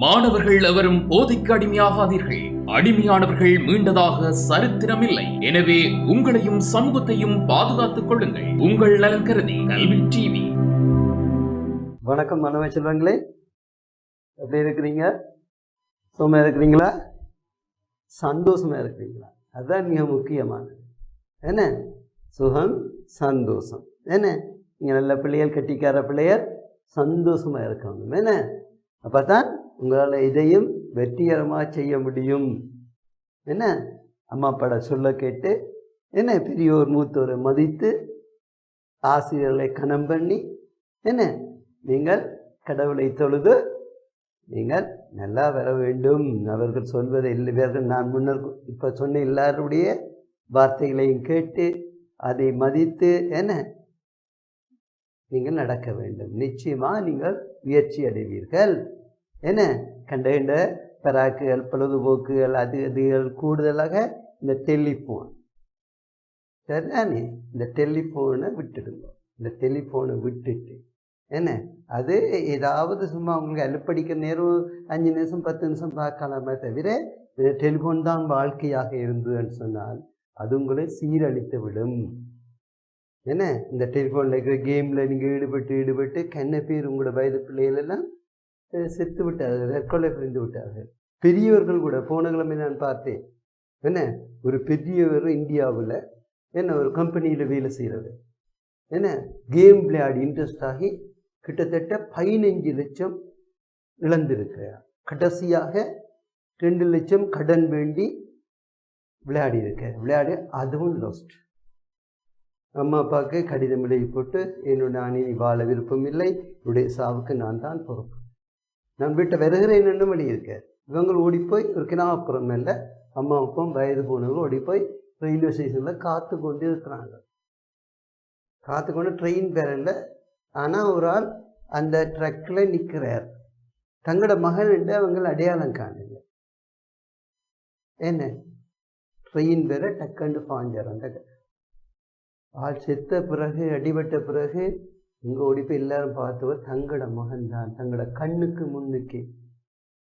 மாணவர்கள் எவரும் போதைக்கு அடிமையாகாதீர்கள். அடிமையானவர்கள் மீண்டதாக சரித்திரமில்லை. எனவே உங்களையும் சமூகத்தையும் பாதுகாத்துக் கொள்ளுங்கள். உங்கள் நலன் கருதி கல்வி டிவி. வணக்கம் மனவை செல்வங்களே. எப்படி இருக்கிறீங்க? சுகமாக இருக்கிறீங்களா? சந்தோஷமா இருக்கிறீங்களா? அதுதான் மிக முக்கியமானது. என்ன? சுகம் சந்தோஷம். என்ன? நீங்கள் நல்ல பிள்ளைகள் கட்டிக்கார பிள்ளையர் சந்தோஷமாக இருக்கணும். என்ன? அப்போ தான் உங்களால் இதையும் வெற்றிகரமாக செய்ய முடியும். என்ன? அம்மா அப்பாட சொல்ல கேட்டு என்ன? பெரியோர் மூத்தோரை மதித்து ஆசிரியர்களை கணம் பண்ணி என்ன? நீங்கள் கடவுளை தொழுது நீங்கள் நல்லா வர வேண்டும். அவர்கள் சொல்வதை இல்லை வேறு நான் முன்னர் இப்போ சொன்ன எல்லாருடைய வார்த்தைகளையும் கேட்டு அதை மதித்து என்ன? நீங்கள் நடக்க வேண்டும். நிச்சயமாக நீங்கள் முயற்சி அடைவீர்கள். என்ன? கண்ட கண்ட பராக்குகள் பொழுதுபோக்குகள் அது அதுகள் கூடுதலாக இந்த டெலிஃபோன். சரிதானே? இந்த டெலிஃபோனை விட்டுடுங்க. இந்த டெலிஃபோனை விட்டுட்டு. என்ன? அது ஏதாவது சும்மா உங்களுக்கு அலுப்படிக்க நேரம் அஞ்சு நிமிஷம் பத்து நிமிஷம் பார்க்கலாமே தவிர டெலிஃபோன் தான் வாழ்க்கையாக இருந்ததுன்னு சொன்னால் அது உங்களை சீரழித்து விடும். என்ன? இந்த டெலிஃபோனில் இருக்கிற கேமில் நீங்கள் ஈடுபட்டு ஈடுபட்டு கண்ண பேர் உங்களோட வயது பிள்ளைகளெல்லாம் செத்து விட்டார்கள் தற்கொலை புரிந்து விட்டார்கள். பெரியவர்கள் கூட போன கிழமை நான் பார்த்தேன். என்ன? ஒரு பெரியவர் இந்தியாவில் என்ன ஒரு கம்பெனியில் வேலை செய்கிறது என்ன? கேம் விளையாடி இன்ட்ரெஸ்ட் ஆகி கிட்டத்தட்ட பதினஞ்சு லட்சம் இழந்திருக்கிறார். கடைசியாக ரெண்டு லட்சம் கடன் வேண்டி விளையாடி இருக்க விளையாடி அதுவும் லாஸ்ட் அம்மா அப்பாவுக்கு கடிதம் எழுதி போட்டு என்னோட நான் இனி வாழ விருப்பம் இல்லை. என்னுடைய சாவுக்கு நான் தான் பொறுப்பு. நான் வீட்டை வருகிறேன் என்னும் எழுதியிருக்க இவங்க ஓடி போய் ஒரு கிராமப்புறம் இல்லை அம்மா அப்பாவும் வயது போனவங்க ஓடி போய் ரயில்வே ஸ்டேஷனில் காத்து கொண்டு இருக்கிறாங்க. காத்து கொண்டு ட்ரெயின் பேரல ஆனால் ஒரு ஆள் அந்த ட்ரக்கில் நிற்கிறார் தங்களோட மகன் என்று அவங்க அடையாளம் காணுங்க என்ன? ட்ரெயின் வேற டக்குன்னு பாஞ்சார் அந்த ஆள் செத்த பிறகு அடிபட்ட பிறகு இங்கே ஓடி போய் எல்லாரும் பார்த்தவர் தங்களோட மகன்தான் தங்களோட கண்ணுக்கு முன்னுக்கு.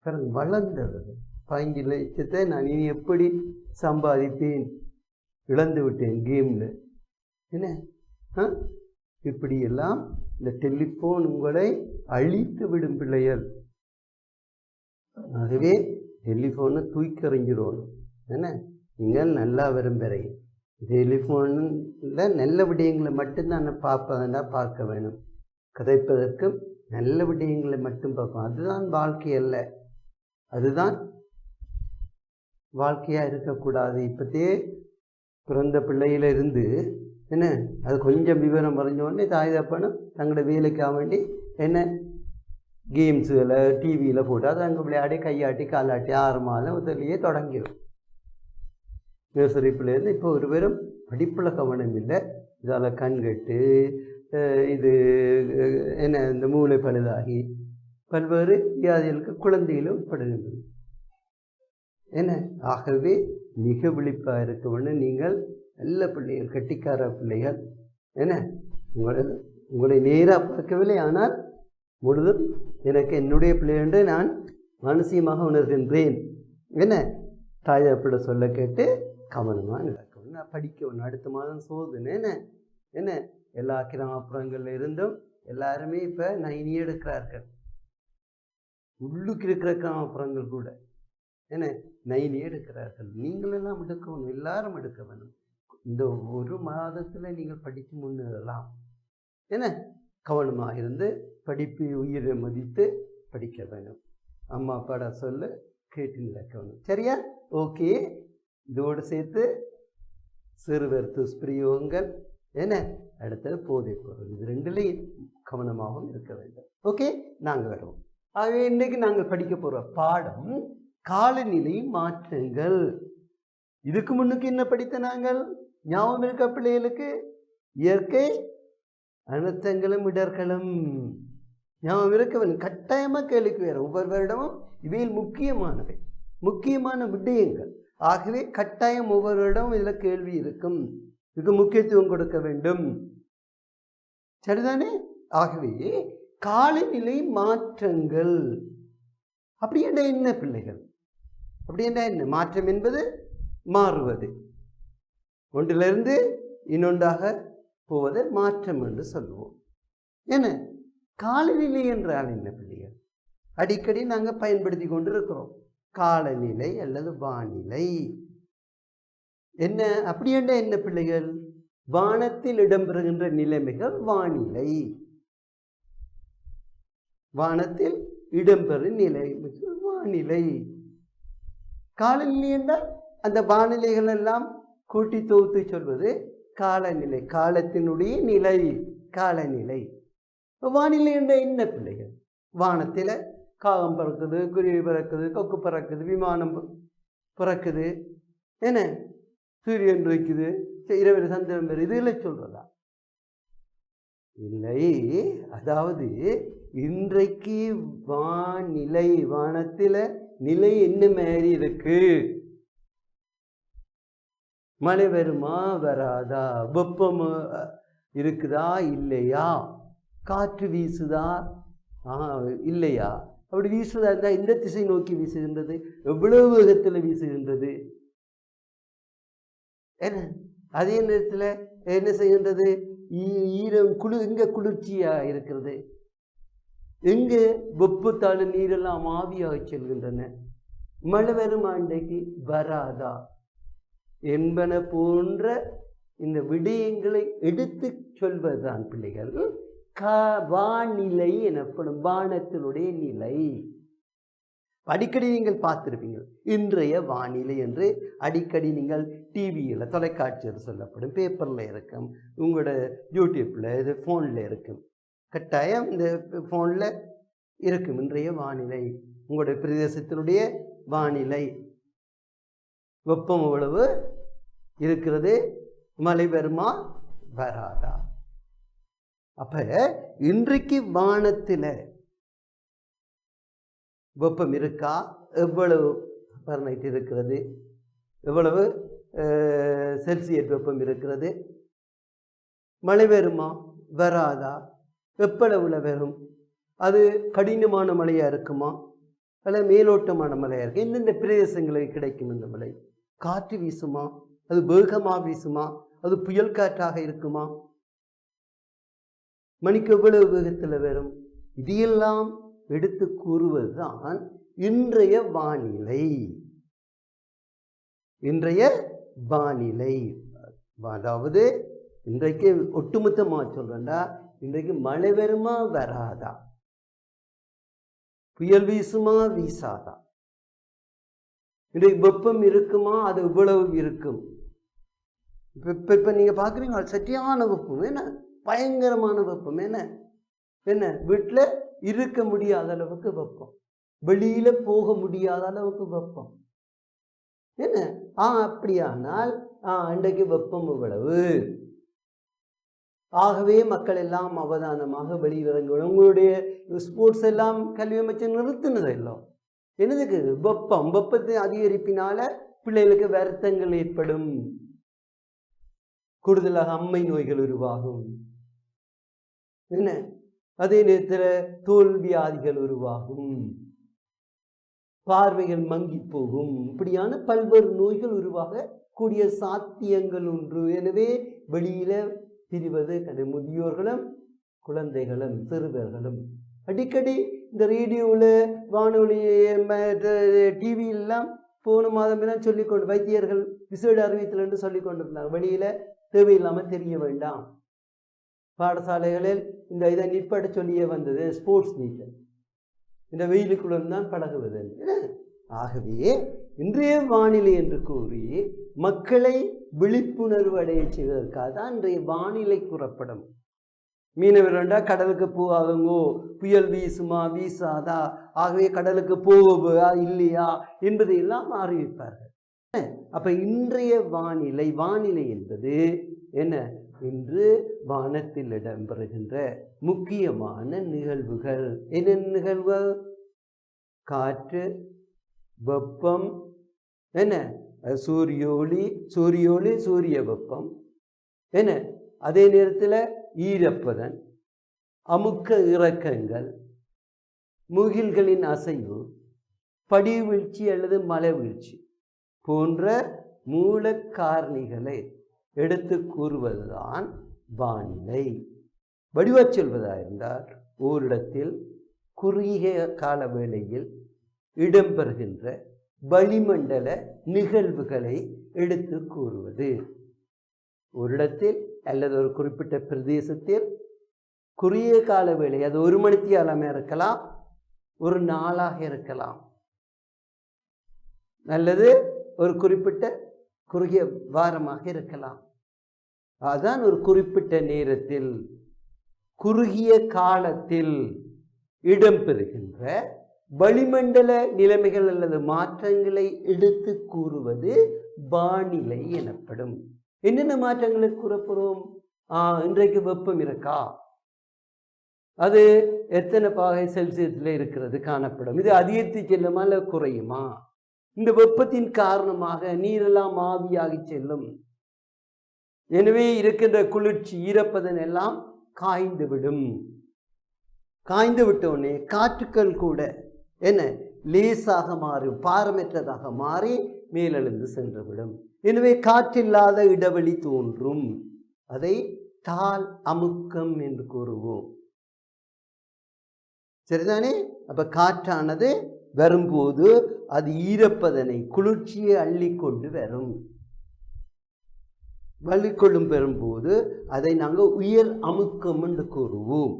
பிறகு வளர்ந்தவர். பதினஞ்சு லட்சத்தை நான் இனி எப்படி சம்பாதிப்பேன்? இழந்து விட்டேன் கேமில் என்ன? ஆ? இப்படியெல்லாம் இந்த டெலிஃபோன் உங்களை அழித்து விடும் பிள்ளைகள். ஆகவே டெலிஃபோனை தூக்கி எறிஞ்சிடணும் என்ன? நீங்கள் நல்லா வரும் டெலிஃபோனில் நல்ல விடயங்களை மட்டும்தான் நான் பார்க்க வேணும். கதைப்பதற்கும் நல்ல விடயங்களை மட்டும் பார்ப்போம் அதுதான் வாழ்க்கை அல்ல. அதுதான் வாழ்க்கையாக இருக்கக்கூடாது. இப்போத்தே பிறந்த பிள்ளையில இருந்து என்ன அது கொஞ்சம் விவரம் வரைஞ்ச உடனே தாய் தப்பனும் தங்களோட வேலைக்காக வேண்டி என்ன கேம்ஸுகளை டிவியில் போட்டு அதை அங்கே விளையாடி கையாட்டி காலாட்டி ஆறு மாதம் முதலியே தொடங்கிடும் நர்சரி இப்போ ஒரு வெறும் படிப்பில் கவனம் இல்லை. இதால் கண் கட்டு இது என்ன இந்த மூளை பழுதாகி பல்வேறு வியாதிகளுக்கு குழந்தைகளும் உட்படுகின்றன என்ன? ஆகவே மிக விழிப்பாக இருக்க நீங்கள் நல்ல பிள்ளைகள் கட்டிக்கார பிள்ளைகள் என்ன? உங்களை உங்களை நேராக பார்க்கவில்லை. ஆனால் முழுதும் எனக்கு என்னுடைய பிள்ளை என்று நான் மானசீகமாக உணர்கின்றேன். என்ன? தாயப்பிட சொல்ல கேட்டு கவனமாக நடக்கணும். நான் படிக்கணும் அடுத்த மாதம் சோதனை என்ன? என்ன? எல்லா கிராமப்புறங்கள்ல இருந்தும் எல்லாருமே இப்போ நைனி எடுக்கிறார்கள். உள்ளுக்கு இருக்கிற கிராமப்புறங்கள் கூட. என்ன? நைனி எடுக்கிறார்கள். நீங்கள் எல்லாம் எடுக்கணும். எல்லாரும் எடுக்க வேணும் இந்த ஒரு மாதத்தில் நீங்கள் படித்து முன்னேறலாம். என்ன? கவனமாக இருந்து படிப்பு உயிரை மதித்து படிக்க வேணும் அம்மா அப்பாட சொல்லு கேட்டு நடக்கணும். சரியா? ஓகே. இதோடு சேர்த்து சிறுவர் துஷ்பிரயோகங்கள் என்ன அடுத்தது போதைப் பொருள். இது ரெண்டுலேயும் கவனமாகவும் இருக்க வேண்டும். ஓகே நாங்கள் வருவோம். ஆகவே இன்னைக்கு நாங்கள் படிக்க போகிற பாடம் காலநிலை மாற்றங்கள். இதுக்கு முன்னுக்கு என்ன படித்த நாங்கள்? ஞாபகம் இருக்க பிள்ளைகளுக்கு? இயற்கை அனர்த்தங்களும் இடர்களும். ஞாபகம் இருக்கவன் கட்டாயமாக கேள்விக்கு வேறு ஒவ்வொரு வருடமும் இவையில் முக்கியமானவை. முக்கியமான விடயங்கள். ஆகவே கட்டாயம் ஒவ்வொருவரிடமும் இதில் கேள்வி இருக்கும். இதுக்கு முக்கியத்துவம் கொடுக்க வேண்டும். சரிதானே? ஆகவே காலநிலை மாற்றங்கள். அப்படி என்ற என்ன பிள்ளைகள்? அப்படி என்ற என்ன? மாற்றம் என்பது மாறுவது. ஒன்றிலிருந்து இன்னொன்றாக போவதை மாற்றம் என்று சொல்லுவோம். என்ன? காலநிலை என்றால் என்ன பிள்ளைகள்? அடிக்கடி நாங்கள் பயன்படுத்தி கொண்டு இருக்கிறோம் காலநிலை அல்லது வானிலை. என்ன? அப்படி என்ன என்ன பிள்ளைகள்? வானத்தில் இடம்பெறுகின்ற நிலைமைகள் வானிலை. வானத்தில் இடம்பெறும் நிலைமைகள் வானிலை. காலநிலை என்றால் அந்த வானிலைகள் எல்லாம் கூட்டி தொகுத்து சொல்வது காலநிலை காலத்தினுடைய நிலை காலநிலை. வானிலை என்ற என்ன பிள்ளைகள்? வானத்தில் காகம் பறக்குது குருவி பறக்குது கொக்கு பறக்குது விமானம் பிறக்குது. பறக்குது என்ன? சூரியன் வைக்குது இரவில் சந்திரன் பெரு இல்லை சொல்கிறதா இல்லை. அதாவது இன்றைக்கு வானிலை வானத்தில் நிலை என்ன மாரி இருக்கு? மழை வருமா? வராதா? வெப்பம் இருக்குதா? இல்லையா? காற்று வீசுதா? ஆ இல்லையா? அப்படி வீசுதா இருந்தால் இந்த திசை நோக்கி வீசுகின்றது. எவ்வளவு வேகத்தில் வீசுகின்றது? என்ன? அதே நேரத்தில் என்ன செய்கின்றது? ஈ- ஈரம் குளு எங்கே குளிர்ச்சியாக இருக்கிறது. எங்கே வெப்பத்தால் நீரெல்லாம் ஆவியாக செல்கின்றன. மழை வருமா இன்றைக்கு வராதா? என்பன போன்ற இந்த விடயங்களை எடுத்து சொல்வதுதான் பிள்ளைகள். க வானிலை எனப்படும் வானத்தினுடைய நிலை. அடிக்கடி நீங்கள் பார்த்துருப்பீங்க இன்றைய வானிலை என்று அடிக்கடி நீங்கள் டிவியில் தொலைக்காட்சியில் சொல்லப்படும் பேப்பரில் இருக்கும் உங்களோட யூடியூப்பில் இது ஃபோனில் இருக்கும். கட்டாயம் இந்த ஃபோனில் இருக்கும் இன்றைய வானிலை உங்களுடைய பிரதேசத்தினுடைய வானிலை. வெப்பம் எவ்வளவு? இருக்கிறது? மழை வருமா வராதா? அப்போ இன்றைக்கு வானத்தில் வெப்பம் இருக்கா? எவ்வளவு பர்னைட் இருக்கிறது? எவ்வளவு செல்சியஸ் வெப்பம் இருக்கிறது? மழை வருமா? வராதா? எப்பளவுல வரும். அது கடினமான மழையாக இருக்குமா? அல்ல மேலோட்டமான மழையாக இருக்குது எந்தெந்த பிரதேசங்களுக்கு கிடைக்கும் இந்த மழை? காற்று வீசுமா? அது வேகமா வீசுமா? அது புயல் காற்றாக இருக்குமா? மணிக்கு எவ்வளவு வேகத்தில் வரும்? இதையெல்லாம் எடுத்து கூறுவதுதான் இன்றைய வானிலை. இன்றைய வானிலை. அதாவது இன்றைக்கு ஒட்டுமொத்தமாக சொல்றேன்டா இன்றைக்கு மழை வருமா வராதா? புயல் வீசுமா வீசாதா? இன்றைக்கு வெப்பம் இருக்குமா? அது இவ்வளவு இருக்கும்? இப்போ இப்போ இப்போ நீங்கள் பார்க்குறீங்க அது வெப்பம். என்ன பயங்கரமான வெப்பம். என்ன? என்ன? வீட்டில் இருக்க முடியாத அளவுக்கு வெப்பம். வெளியில் போக முடியாத அளவுக்கு வெப்பம். என்ன? ஆ அப்படியானால் ஆ இன்றைக்கு வெப்பம் இவ்வளவு. ஆகவே மக்கள் எல்லாம் அவதானமாக வெளியிறங்கணும் உங்களுடைய ஸ்போர்ட்ஸ் எல்லாம் கல்வி அமைச்சர் நிறுத்தினது எல்லாம் என்னதுக்கு? வெப்பம். வெப்பத்தை அதிகரிப்பினால பிள்ளைகளுக்கு வருத்தங்கள் ஏற்படும். கூடுதலாக அம்மை நோய்கள் உருவாகும். என்ன? அதே நேரத்தில் தோல்வியாதிகள் உருவாகும். பார்வைகள் மங்கி போகும். இப்படியான பல்வேறு நோய்கள் உருவாக கூடிய சாத்தியங்கள் ஒன்று. எனவே வெளியில திரிவது கண்டு முதியோர்களும் குழந்தைகளும் சிறுவர்களும். அடிக்கடி இந்த ரேடியோவில் வானொலி டிவியெல்லாம் போன மாதம் எல்லாம் சொல்லிக்கொண்டு வைத்தியர்கள் விசேட அறிவித்தல் என்று சொல்லிக் கொண்டிருந்தாங்க வெளியில தேவையில்லாமல் தெரிய வேண்டாம். பாடசாலைகளில் இந்த இதை நிற்பட சொல்லியே வந்தது ஸ்போர்ட்ஸ் மீட் இந்த வெயிலுக்குள்ளும் தான் பழகுவது ஆகவே இன்றைய வானிலை என்று கூறி மக்களை விழிப்புணர்வு அடைய செய்வதற்காக தான் இன்றைய வானிலை கூறப்படும். மீனவர்கள்டா கடலுக்கு போகாதுங்கோ புயல் வீசுமா வீசாதா ஆகவே கடலுக்கு போவா இல்லையா என்பதை எல்லாம் அறிவிப்பார்கள். அப்ப இன்றைய வானிலை வானிலை என்பது என்ன? இன்று வானத்தில் இடம்பெறுகின்ற முக்கியமான நிகழ்வுகள். என்ன நிகழ்வுகள்? காற்று வெப்பம் என்ன? சூரிய ஒளி சூரிய ஒளி சூரிய வெப்பம். என்ன? அதே நேரத்தில் ஈரப்பதன் அமுக்க இறக்கங்கள் முகில்களின் அசைவு படி வீழ்ச்சி அல்லது மலை வீழ்ச்சி போன்ற மூல காரணிகளை எடுத்து கூறுவதுதான் வானிலை. வடிவச் சொல்வதாயிருந்தால் ஓரிடத்தில் குறுகிய கால வேளையில் இடம்பெறுகின்ற வளிமண்டல நிகழ்வுகளை எடுத்து கூறுவது. ஒரு இடத்தில் அல்லது ஒரு குறிப்பிட்ட பிரதேசத்தில் குறுகிய கால வேலை அது ஒரு மணித்தியாலமாக இருக்கலாம் ஒரு நாளாக இருக்கலாம். அல்லது ஒரு குறிப்பிட்ட குறுகிய வாரமாக இருக்கலாம். அதான் ஒரு குறிப்பிட்ட நேரத்தில் குறுகிய காலத்தில் இடம்பெறுகின்ற வளிமண்டல நிலைமைகள் அல்லது மாற்றங்களை எடுத்து கூறுவது வானிலை எனப்படும். என்னென்ன மாற்றங்களை கூறப்போகிறோம் இன்றைக்கு வெப்பம் இருக்கா? அது எத்தனை பாகை செல்சியஸில் இருக்கிறது காணப்படும். இது அதிகரித்து செல்லுமா இல்லை குறையுமா? இந்த வெப்பத்தின் காரணமாக நீரெல்லாம் ஆவியாகி செல்லும். எனவே இருக்கின்ற குளிர்ச்சி ஈரப்பதன் எல்லாம் காய்ந்து விடும் காய்ந்து விட்டோடனே காற்றுக்கள் கூட என்ன லேசாக மாறும் பாரமற்றதாக மாறி மேலெழுந்து சென்றுவிடும். எனவே காற்றில்லாத இடைவெளி தோன்றும். அதை தால் அமுக்கம் என்று கூறுவோம். சரிதானே? அப்ப காற்றானது வரும்போது அது ஈரப்பதனை குளிர்ச்சியை அள்ளிக்கொண்டு வரும். வள்ளிக்கொள்ளும் பெறும்போது அதை நாங்கள் உயர் அமுக்கம் என்று கூறுவோம்.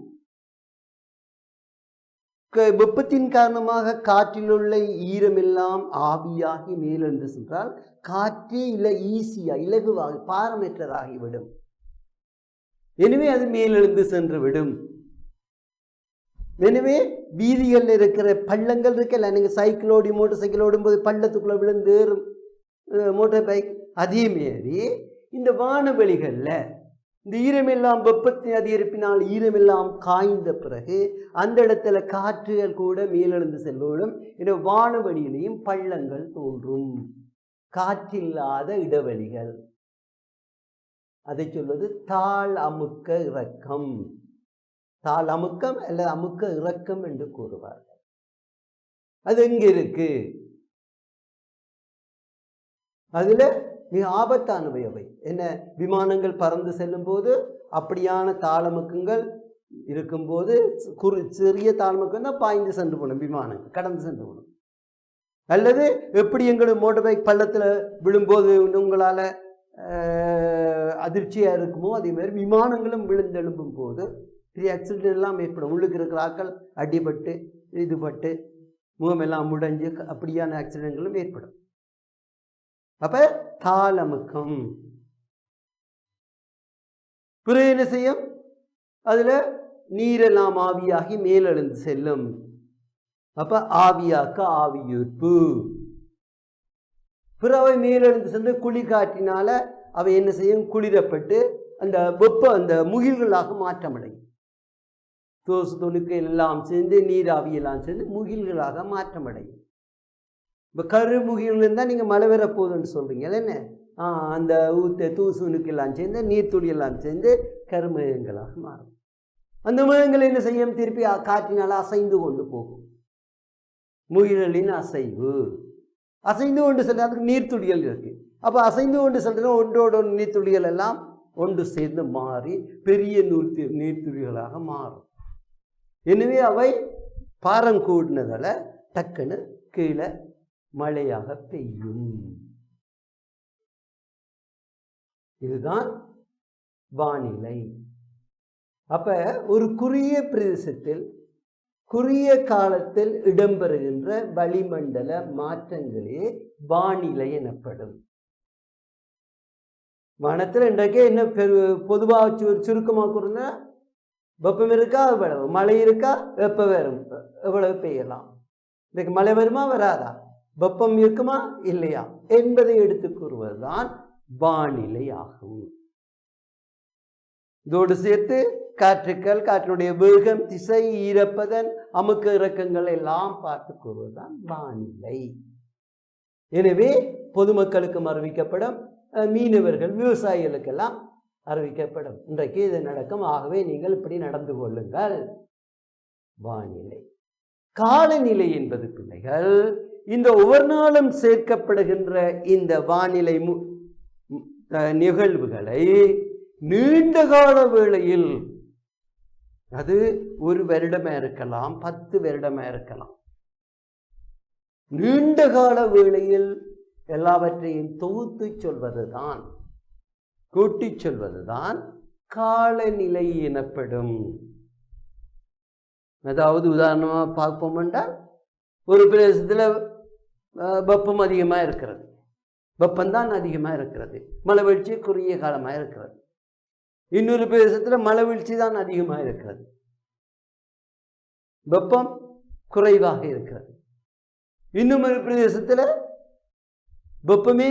க- வெப்பத்தின் காரணமாக காற்றிலுள்ள ஈரமெல்லாம் ஆவியாகி மேலெழுந்து சென்றால் காற்றே இல்லை ஈஸியாக இலகுவாக பாரமற்றதாகிவிடும். எனவே அது மேலெழுந்து சென்று விடும் எனவே வீதிகளில் இருக்கிற பள்ளங்கள் இருக்கல நீங்கள் சைக்கிள் ஓடி மோட்டர் சைக்கிள் ஓடும்போது பள்ளத்துக்குள்ளே விழுந்து ஏறும் மோட்டார் பைக். அதே மாரி இந்த வானவெளிகளில் இந்த ஈரமெல்லாம் வெப்பத்தின் அதிகரிப்பினால் ஈரமெல்லாம் காய்ந்த பிறகு அந்த இடத்துல காற்றுகள் கூட மேலெழுந்து செல்வதும் இந்த வானவெளியிலையும் பள்ளங்கள் தோன்றும். காற்றில்லாத இடைவெளிகள். அதை சொல்வது தாழ் அமுக்க இறக்கம் தாழ் அமுக்கம் அல்லது அமுக்க இறக்கம் என்று கூறுவார்கள். அது எங்க இருக்கு? அதுல மிக ஆபத்தானவை அவை என்ன? விமானங்கள் பறந்து செல்லும் போது அப்படியான தாளமுக்கங்கள் இருக்கும்போது குறு சிறிய தாளமுக்கம் தான் பாய்ந்து சென்று போகணும் விமானங்கள் கடந்து சென்று போகணும் அல்லது எப்படி எங்களுக்கு மோட்டர் பைக் பள்ளத்தில் விழும்போது உங்களால் அதிர்ச்சியாக இருக்குமோ அதே மாதிரி விமானங்களும் விழுந்தெழும்பும் போது பெரிய ஆக்சிடென்ட் எல்லாம் ஏற்படும். உள்ளுக்கு இருக்கிற ஆட்கள் அடிபட்டு இதுபட்டு முகமெல்லாம் முடைஞ்சு அப்படியான ஆக்சிடென்ட்களும் ஏற்படும். அப்ப தாளமுக்கம். பிறகு என்ன செய்யும்? அதுல நீரெல்லாம் ஆவியாகி மேலெழுந்து செல்லும். அப்ப ஆவியாக்க ஆவியூர்ப்பு. பிற அவை மேலெழுந்து சென்று குளிர்காற்றினால அவை என்ன செய்யும்? குளிரப்பட்டு அந்த வெப்ப அந்த முகில்களாக மாற்றமடையும். தோசு தொழுக்கு எல்லாம் சேர்ந்து நீராவியெல்லாம் சேர்ந்து முகில்களாக மாற்றமடையும். இப்போ கருமுகிலிருந்தால் நீங்கள் மழை வர போகுதுன்னு சொல்கிறீங்க என்ன? ஆ, அந்த ஊத்த தூசுனுக்கெல்லாம் சேர்ந்து நீர்த்துளி எல்லாம் சேர்ந்து கருமேகங்களாக மாறும். அந்த மேகங்கள் என்ன செய்யும்? திருப்பி காற்றினால் அசைந்து கொண்டு போகும். முகில்களின் அசைவு. அசைந்து கொண்டு செல்ற அதுக்கு நீர்த்துளிகள் இருக்கு. அப்போ அசைந்து கொண்டு செல்ற ஒன்றோட ஒன்று நீர்த்துளிகள் எல்லாம் ஒன்று சேர்ந்து மாறி பெரிய நூற்று நீர்த்துளிகளாக மாறும். எனவே அவை பாரம் கூடினதால் டக்குன்னு கீழே மழையாக பெய்யும். இதுதான் வானிலை. அப்ப ஒரு குறுகிய பிரதேசத்தில் குறுகிய காலத்தில் இடம்பெறுகின்ற வளிமண்டல மாற்றங்களே வானிலை எனப்படும். வானத்தில் இன்றைக்கே என்ன பெரு பொதுவாக சு சுருக்கமாக கூறுனா வெப்பம் இருக்கா எவ்வளவு? மழை இருக்கா வெப்பம் வரும் எவ்வளவு பெய்யலாம்? இன்றைக்கு மழை வருமா வராதா? வெப்பம் இருக்குமா? இல்லையா? என்பதை எடுத்து கூறுவதுதான் வானிலை ஆகும் இதோடு சேர்த்து காற்றுக்கள் காற்றினுடைய வேகம் திசை ஈரப்பதன் அமுக்க இறக்கங்கள் எல்லாம் பார்த்து கூறுவதுதான் வானிலை. எனவே பொதுமக்களுக்கும் அறிவிக்கப்படும் மீனவர்கள் விவசாயிகளுக்கெல்லாம் அறிவிக்கப்படும். இன்றைக்கு இது நடக்கும். ஆகவே நீங்கள் இப்படி நடந்து கொள்ளுங்கள். வானிலை. காலநிலை என்பது பிள்ளைகள் இந்த ஒவ்வொரு நாளும் சேர்க்கப்படுகின்ற இந்த வானிலை மு- நிகழ்வுகளை நீண்ட கால வேளையில் அது ஒரு வருடமா இருக்கலாம் பத்து வருடமா இருக்கலாம். நீண்ட கால வேளையில் எல்லாவற்றையும் தொகுத்து சொல்வதுதான் கூட்டி சொல்வதுதான் காலநிலை எனப்படும். அதாவது உதாரணமாக பார்ப்போம் என்றால் ஒரு பிரதேசத்தில் வெப்பம் அதிகமாக இருக்கிறது. வெப்பம்தான் அதிகமாக இருக்கிறது. மழை வீழ்ச்சி குறுகிய காலமாக இருக்கிறது. இன்னொரு பிரதேசத்தில் மழை வீழ்ச்சி தான் அதிகமாக இருக்கிறது. வெப்பம் குறைவாக இருக்கிறது. இன்னும் ஒரு பிரதேசத்தில் வெப்பமே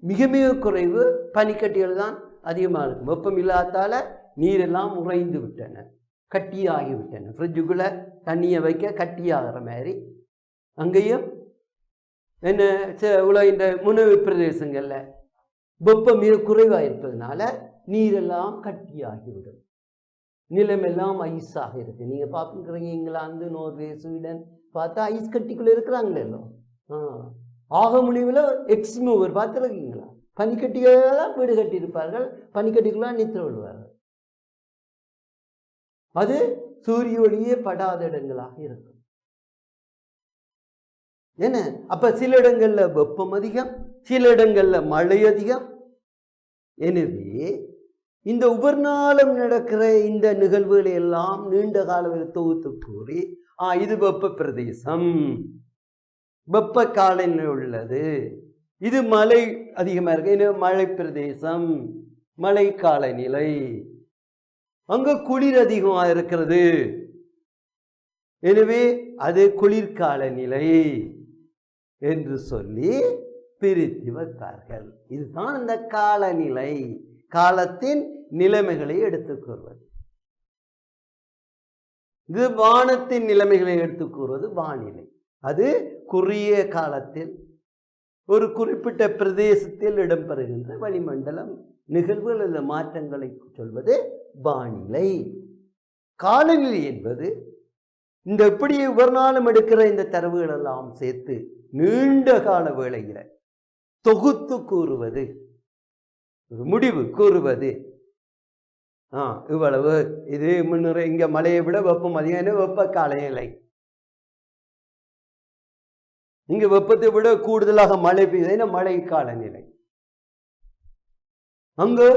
மிக மிக குறைவு பனிக்கட்டிகள் தான் அதிகமாக இருக்கும் வெப்பம் இல்லாதால நீரெல்லாம் உறைந்து விட்டன கட்டியாகி விட்டன. ஃப்ரிட்ஜுக்குள்ளே தண்ணியை வைக்க கட்டியாகிற மாதிரி அங்கேயும் என்ன உலகின்ற முனவு பிரதேசங்களில் வெப்பம் மிக குறைவாக இருப்பதனால நீரெல்லாம் கட்டியாகிவிடும். நிலமெல்லாம் ஐஸாக இருக்கு. நீங்கள் பார்க்குறீங்க இங்கிலாந்து நோர்வே ஸ்வீடன் பார்த்தா ஐஸ் கட்டிக்குள்ளே இருக்கிறாங்களே எல்லாம். ஆ. ஆக முடிவில் எக்ஸ்மூவர் பார்த்துருக்கீங்களா? பனிக்கட்டிகளெல்லாம் வீடு கட்டியிருப்பார்கள் பனிக்கட்டிக்குள்ளே நித்திர விடுவார்கள் அது சூரிய ஒளியே படாத இடங்களாக இருக்கும். என்ன? அப்போ சில இடங்களில் வெப்பம் அதிகம் சில இடங்களில் மழை அதிகம். எனவே இந்த ஒவ்வொரு நாளும் நடக்கிற இந்த நிகழ்வுகளை எல்லாம் நீண்ட காலவில் தொகுத்து கூறி ஆ இது வெப்ப பிரதேசம். வெப்ப காலநிலை உள்ளது. இது மழை அதிகமாக இருக்கு. இது மழை பிரதேசம். மழை காலநிலை. அங்கே குளிர் அதிகமாக இருக்கிறது. எனவே அது குளிர்கால நிலை. என்று சொல்லி பிரித்து வைத்தார்கள். இதுதான் இந்த காலநிலை. காலத்தின் நிலைமைகளை எடுத்துக்கொள்வது இது வானத்தின் நிலைமைகளை எடுத்துக்கூறுவது வானிலை. அது குறுகிய காலத்தில் ஒரு குறிப்பிட்ட பிரதேசத்தில் இடம்பெறுகின்ற வளிமண்டலம் நிகழ்வுகள் அல்லது மாற்றங்களை சொல்வது வானிலை. காலநிலை என்பது இந்த எப்படி ஒவ்வொரு நாளும் எடுக்கிற இந்த தரவுகள் எல்லாம் சேர்த்து நீண்ட கால வேளையில தொகுத்து கூறுவது ஒரு முடிவு கூறுவது. ஆ இவ்வளவு. இது முன்னுரை இங்க மழையை விட வெப்பம் அதிகம். என்ன வெப்ப காலநிலை இங்க வெப்பத்தை விட கூடுதலாக மழை பெய்யுது. என்ன மழை காலநிலை அங்கு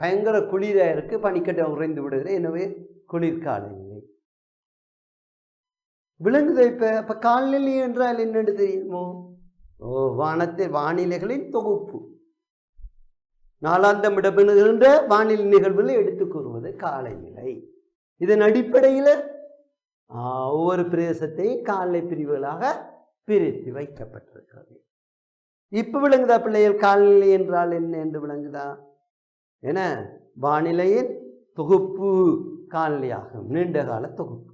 பயங்கர குளிராக இருக்கு பனிக்கட்டம் உறைந்து விடுகிறது. எனவே குளிர்காலநிலை விளங்குது இப்போ அப்போ கால்நிலை என்றால் என்னென்று தெரியுமோ? ஓ வானத்தை வானிலைகளின் தொகுப்பு. நாளாந்தம் இடம்பெறுகின்ற வானிலை நிகழ்வுகளை எடுத்துக் கூறுவது காலநிலை. இதன் அடிப்படையில் ஒவ்வொரு பிரதேசத்தையும் காலநிலை பிரிவுகளாக பிரித்து வைக்கப்பட்டிருக்கிறது. இப்போ விளங்குதா பிள்ளைகள் காலநிலை என்றால் என்ன என்று விளங்குதா? என வானிலையின் தொகுப்பு காலநிலையாகும். நீண்ட கால தொகுப்பு.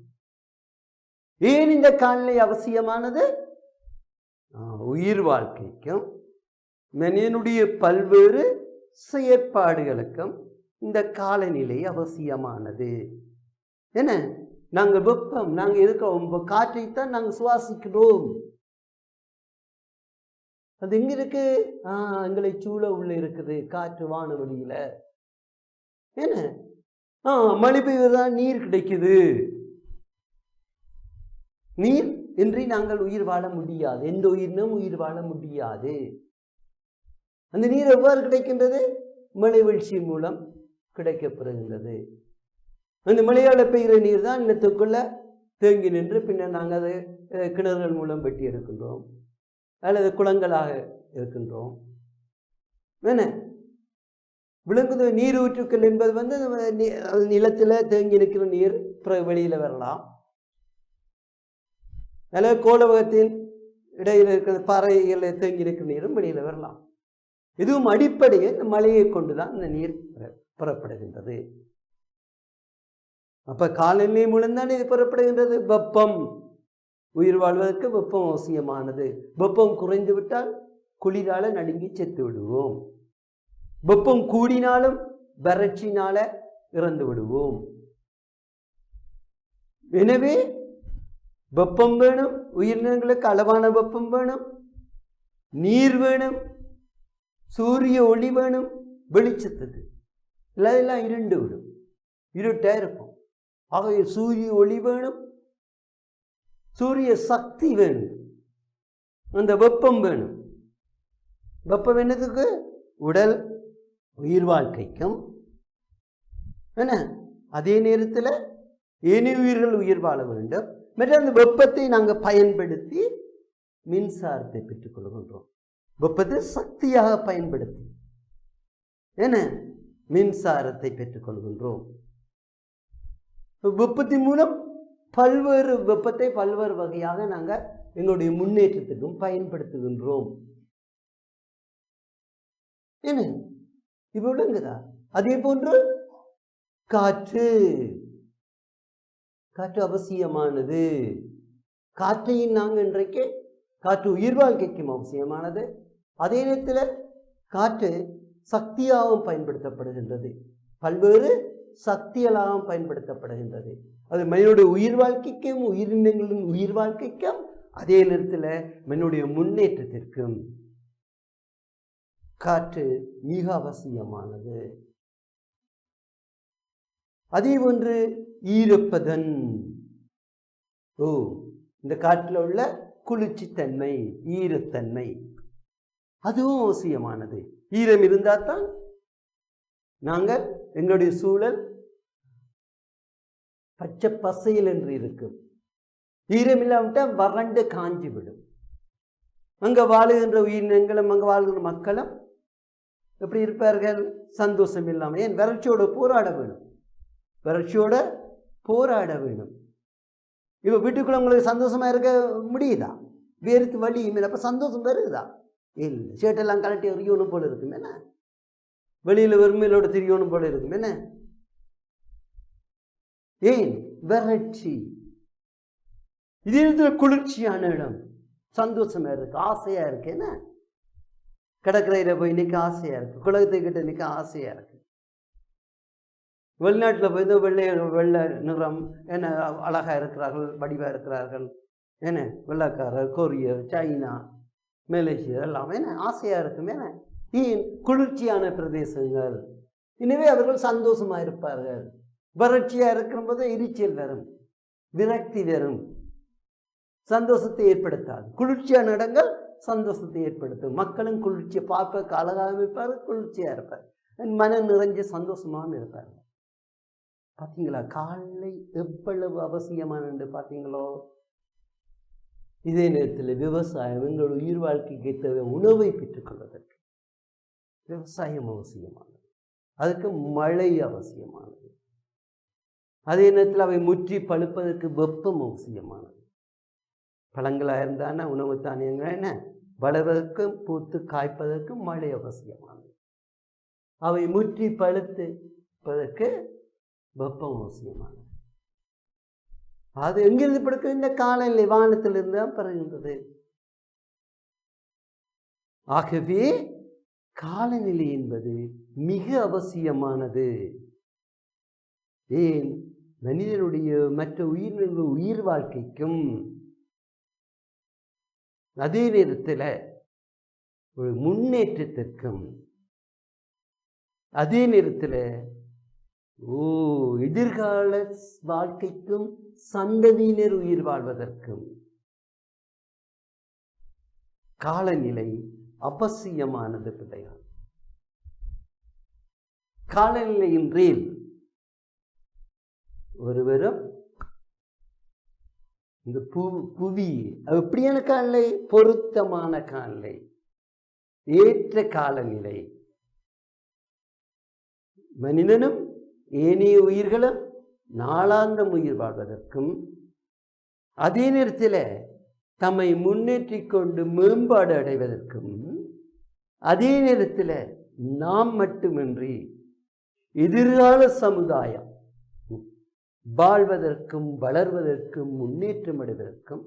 ஏன் இந்த காலநிலை அவசியமானது? உயிர் வாழ்க்கைக்கும் மனிதனுடைய பல்வேறு செயற்பாடுகளுக்கும் இந்த காலநிலை அவசியமானது. என்ன? நாங்கள் வெப்பம் நாங்கள் இருக்கிறோம் காற்றைத்தான் நாங்கள் சுவாசிக்கிறோம். அது எங்க இருக்கு? ஆ எங்களை சூழ உள்ள இருக்குது காற்று வானவெளியில என்ன? ஆ மழை பெய்வதுதான் நீர் கிடைக்குது. நீர் இன்றி நாங்கள் உயிர் வாழ முடியாது. எந்த உயிரினும் உயிர் வாழ முடியாது. அந்த நீர் எவ்வாறு கிடைக்கின்றது? மழை வீழ்ச்சி மூலம் கிடைக்கப்படுகின்றது. அந்த மழையால் பெய்கிற நீர் தான் நிலத்துக்குள்ள தேங்கி நின்று பின்னர் நாங்கள் அதை கிணறுகள் மூலம் வெட்டி எடுக்கின்றோம். அல்லது குளங்களாக இருக்கின்றோம். என்ன? விலங்குது நீர் ஊற்றுக்கள் என்பது வந்து நம்ம நி- அது தேங்கி நிற்கிற நீர் பிறகு வெளியில் வரலாம். அல்லது கோலவகத்தின் இடையில் இருக்கிற பாறைகளில் தேங்கி இருக்கிற நீரும் வெளியில் வரலாம். இதுவும் அடிப்படையில் இந்த மழையை கொண்டுதான் இந்த நீர் பெற- பெறப்படுகின்றது. அப்ப காலநிலை மூலம்தான் இது பெறப்படுகின்றது? வெப்பம். உயிர் வாழ்வதற்கு வெப்பம் அவசியமானது. வெப்பம் குறைந்து விட்டால் குளிரால நடுங்கி செத்து விடுவோம். வெப்பம் கூடினாலும் வறட்சினால இறந்து விடுவோம். எனவே வெப்பம் வேணும் உயிரினங்களுக்கு அளவான வெப்பம் வேணும் நீர் வேணும் சூரிய ஒளி வேணும் வெளிச்சத்துக்கு. இல்லாதெல்லாம் இருண்டு விடும். இருட்டே இருக்கும். ஆகவே சூரிய ஒளி வேணும் சூரிய சக்தி வேணும். அந்த வெப்பம் வேணும். வெப்பம் என்னதுக்கு உடல் உயிர் வாழ்க்கைக்கும். என்ன? அதே நேரத்தில் இனி உயிர்கள் உயிர் வாழ வேண்டும். மற்ற அந்த வெப்பத்தை நாங்கள் பயன்படுத்தி மின்சாரத்தை பெற்றுக்கொள்கின்றோம் வெப்பத்தை சக்தியாக பயன்படுத்தி. என்ன? மின்சாரத்தை பெற்றுக்கொள்கின்றோம் வெப்பத்தின் மூலம் பல்வேறு வெப்பத்தை பல்வேறு வகையாக நாங்கள் எங்களுடைய முன்னேற்றத்துக்கும் பயன்படுத்துகின்றோம். என்ன? இப்ப விளங்குதா? அதே போன்று காற்று. காற்று அவசியமானது. காற்றையும் நாங்கள் இன்றைக்கு காற்று உயிர் வாழ்க்கைக்கும் அவசியமானது. அதே நேரத்தில் காற்று சக்தியாகவும் பயன்படுத்தப்படுகின்றது. பல்வேறு சக்திகளாகவும் பயன்படுத்தப்படுகின்றது. அது மனிதனுடைய உயிர் வாழ்க்கைக்கும் உயிரினங்களின் உயிர் வாழ்க்கைக்கும் அதே நேரத்தில் மனிதனுடைய முன்னேற்றத்திற்கும் காற்று மிக அவசியமானது. அதே ஒன்று ஈரப்பதன். ஓ இந்த காட்டில் உள்ள குளிர்ச்சித்தன்மை ஈரத்தன்மை. அதுவும் அவசியமானது. ஈரம் இருந்தால் தான் நாங்கள் எங்களுடைய சூழல் பச்சை பசையில் என்று இருக்கும். ஈரம் இல்லாவிட்டால் வறண்டு காஞ்சி விடும். அங்கே வாழுகின்ற உயிரினங்களும் அங்கே வாழ்கின்ற மக்களும் எப்படி இருப்பார்கள்? சந்தோஷம் இல்லாமல் ஏன்? வறட்சியோட போராட வேணும் வறட்சியோட போராட வேணும் இப்போ வீட்டுக்குள்ள உங்களுக்கு சந்தோஷமா இருக்க முடியுதா? வேறுத்து வழி அப்போ சந்தோஷம் வருதா இல்லை ஷர்ட்டெல்லாம் கலட்டி எறியணும் போல இருக்கும் என்ன? வெளியில் வெறுமையிலோட திரியணும் போல இருக்கும் என்ன? ஏன்? வறட்சி. இதே இடத்துல குளிர்ச்சியான இடம்? சந்தோஷமா இருக்கு ஆசையாக இருக்கு என்ன? கடற்கரையில் போய் நிற்க ஆசையாக இருக்கு குளத்தை கிட்ட நிற்க ஆசையாக இருக்கு. வெளிநாட்டில் போய் வெள்ளை வெள்ளை நிறம் என்ன அழகாக இருக்கிறார்கள் வடிவாக இருக்கிறார்கள். என்ன? வெள்ளக்காரர் கொரியர் சைனா மலேசியா எல்லாம் என்ன? ஆசையாக இருக்கும். என்ன? ஏன்? குளிர்ச்சியான பிரதேசங்கள். எனவே அவர்கள் சந்தோஷமாக இருப்பார்கள். வறட்சியாக இருக்கிற போது எரிச்சல் வரும். விரக்தி வரும். சந்தோஷத்தை ஏற்படுத்தாது. குளிர்ச்சியான இடங்கள் சந்தோஷத்தை ஏற்படுத்தும். மக்களும் குளிர்ச்சியை பார்ப்ப அழகாக இருப்பார் குளிர்ச்சியாக இருப்பார் மனம் நிறைஞ்ச சந்தோஷமாகவும் இருப்பார் பார்த்தீங்களா காலை எவ்வளவு அவசியமானது பார்த்தீங்களோ இதே நேரத்தில் விவசாயம் எங்கள் உயிர் வாழ்க்கைக்கு தேவை உணவை பெற்றுக்கொள்வதற்கு விவசாயம் அவசியமானது. அதுக்கு மழை அவசியமானது. அதே நேரத்தில் அவை முற்றி பழுப்பதற்கு வெப்பம் அவசியமானது. பழங்களாக இருந்தான உணவு தானியங்கள் என்ன? வளர்வதற்கும் பூத்து காய்ப்பதற்கும் மழை அவசியமானது. அவை முற்றி பழுத்துப்பதற்கு வெப்பம் அவசியமானது. அது எங்கிருந்து படுக்க இந்த காலநிலை வானத்திலிருந்து தான் பிறகின்றது. ஆகவே காலநிலை என்பது மிக அவசியமானது. ஏன்? மனிதனுடைய மற்ற உயிரினங்கள் உயிர் வாழ்க்கைக்கும் அதே நேரத்தில் ஒரு முன்னேற்றத்திற்கும் அதே நேரத்தில் ஓ எதிர்கால வாழ்க்கைக்கும் சந்ததியினர் உயிர் வாழ்வதற்கும். காலநிலை அவசியமானது பிள்ளைகள். காலநிலையின்றேல் ஒருவரும் இந்த பு புவி எப்படியான காலநிலை? பொருத்தமான காலநிலை. ஏற்ற காலநிலை. மனிதனும் ஏனைய உயிர்களும் நாளாந்தம் உயிர் வாழ்வதற்கும் அதே நேரத்தில் தம்மை முன்னேற்றி கொண்டு மேம்பாடு அடைவதற்கும் அதே நேரத்தில் நாம் மட்டுமின்றி எதிர்கால சமுதாயம் வாழ்வதற்கும் வளர்வதற்கும் முன்னேற்றம் அடைவதற்கும்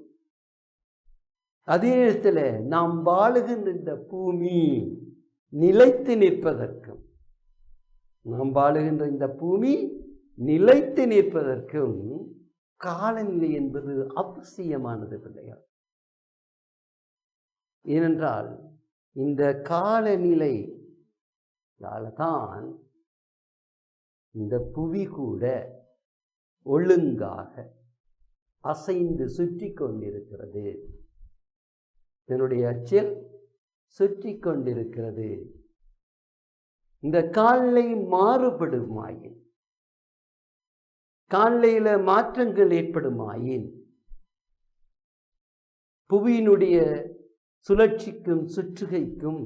அதே நேரத்தில் நாம் வாழுகின்ற இந்த பூமி நிலைத்து நிற்பதற்கும் நாம் வாழுகின்ற இந்த பூமி நிலைத்து நிற்பதற்கும் காலநிலை என்பது அவசியமானது பிள்ளைகள். ஏனென்றால் இந்த காலநிலை தான் இந்த புவி கூட ஒழுங்காக அசைந்து சுற்றி கொண்டிருக்கிறது. என்னுடைய அச்சில் சுற்றி கொண்டிருக்கிறது. இந்த காலை மாறுபடுமாயின். காலையில மாற்றங்கள் ஏற்படுமாயின். புவியினுடைய சுழற்சிக்கும் சுற்றுகைக்கும்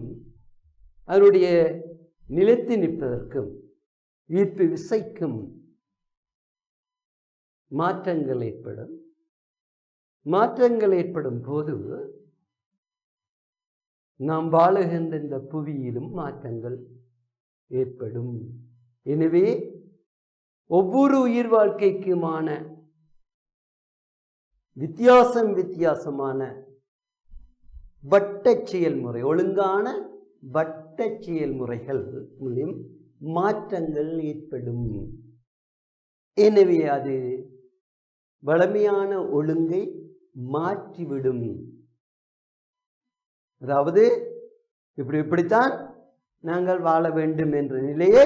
அதனுடைய நிலைத்து நிற்பதற்கும் ஈர்ப்பு விசைக்கும் மாற்றங்கள் ஏற்படும். மாற்றங்கள் ஏற்படும் போது நாம் வாழுகின்ற இந்த புவியிலும் மாற்றங்கள் ஏற்படும். எனவே ஒவ்வொரு உயிர் வாழ்க்கைக்குமான வித்தியாசம் வித்தியாசமான வட்ட செயல்முறை ஒழுங்கான வட்ட செயல்முறைகள் மூலியம் மாற்றங்கள் ஏற்படும். எனவே அது வளமையான ஒழுங்கை மாற்றிவிடும். அதாவது இப்படி இப்படித்தான் நாங்கள் வாழ வேண்டும் என்ற நிலையை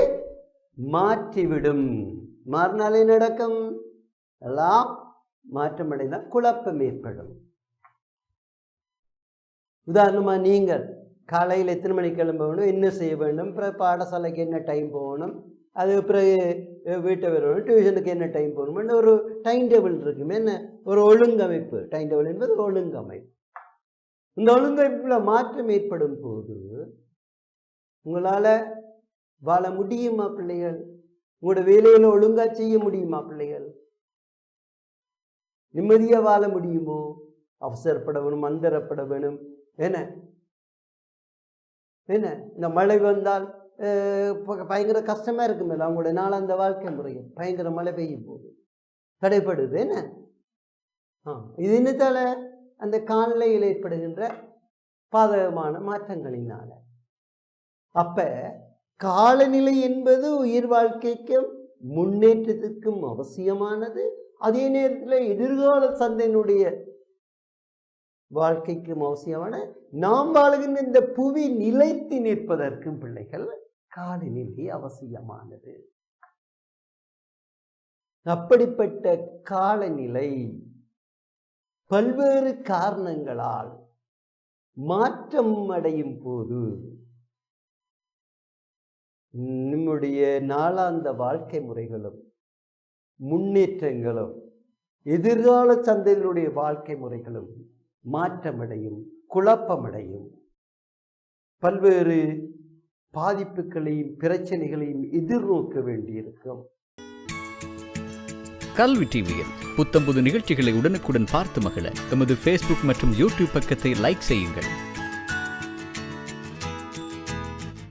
மாற்றிவிடும். மாறினாலே நடக்கும்? எல்லாம் மாற்றமடைந்தால் குழப்பம் ஏற்படும். உதாரணமாக நீங்கள் காலையில் எத்தனை மணிக்கு கிளம்ப வேணும் என்ன செய்ய வேண்டும்? பிறகு பாடசாலைக்கு என்ன டைம் போகணும்? அது பிறகு வீட்டை வரணும் டியூஷனுக்கு என்ன டைம் போகணும்னு ஒரு டைம் டேபிள் இருக்குமே என்ன ஒரு ஒழுங்கமைப்பு. டைம் டேபிள் என்பது ஒழுங்கமைப்பு. இந்த ஒழுங்கமைப்பில் மாற்றம் ஏற்படும் போது உங்களால் வாழ முடியுமா பிள்ளைகள்? உங்களோட வேலையில ஒழுங்கா செய்ய முடியுமா பிள்ளைகள்? நிம்மதியா வாழ முடியுமோ? அவசரப்பட வேணும் அந்தரப்பட வேணும். என்ன என்ன இந்த மழை வந்தால் அஹ், பயங்கர கஷ்டமா இருக்குமில்ல அவங்களோட அந்த வாழ்க்கை முறையும் பயங்கர மழை பெய்யும் போது. தடைப்படுது என்ன ஆ இது என்னத்தால? அந்த காலநிலையில் ஏற்படுகின்ற பாதகமான மாற்றங்களினால. அப்ப காலநிலை என்பது உயிர் வாழ்க்கைக்கும் முன்னேற்றத்திற்கும் அவசியமானது. அதே நேரத்தில் எதிர்கால சந்தையினுடைய வாழ்க்கைக்கும் அவசியமான நாம் வாழ்கின்ற இந்த புவி நிலைத்து நிற்பதற்கும் பிள்ளைகள் காலநிலை அவசியமானது. அப்படிப்பட்ட காலநிலை பல்வேறு காரணங்களால் மாற்றம் அடையும் போது நம்முடைய நாளாந்த வாழ்க்கை முறைகளும் முன்னேற்றங்களும் எதிர்கால சந்தையினுடைய வாழ்க்கை முறைகளும் மாற்றமடையும் குழப்பமடையும். பல்வேறு பாதிப்புகளையும் பிரச்சனைகளையும் எதிர்நோக்க வேண்டியிருக்கும். கல்வி டிவியில் புத்தம்புது நிகழ்ச்சிகளை உடனுக்குடன் பார்த்து மகிழ எமது ஃபேஸ்புக் மற்றும் யூடியூப் பக்கத்தை லைக் செய்யுங்கள்.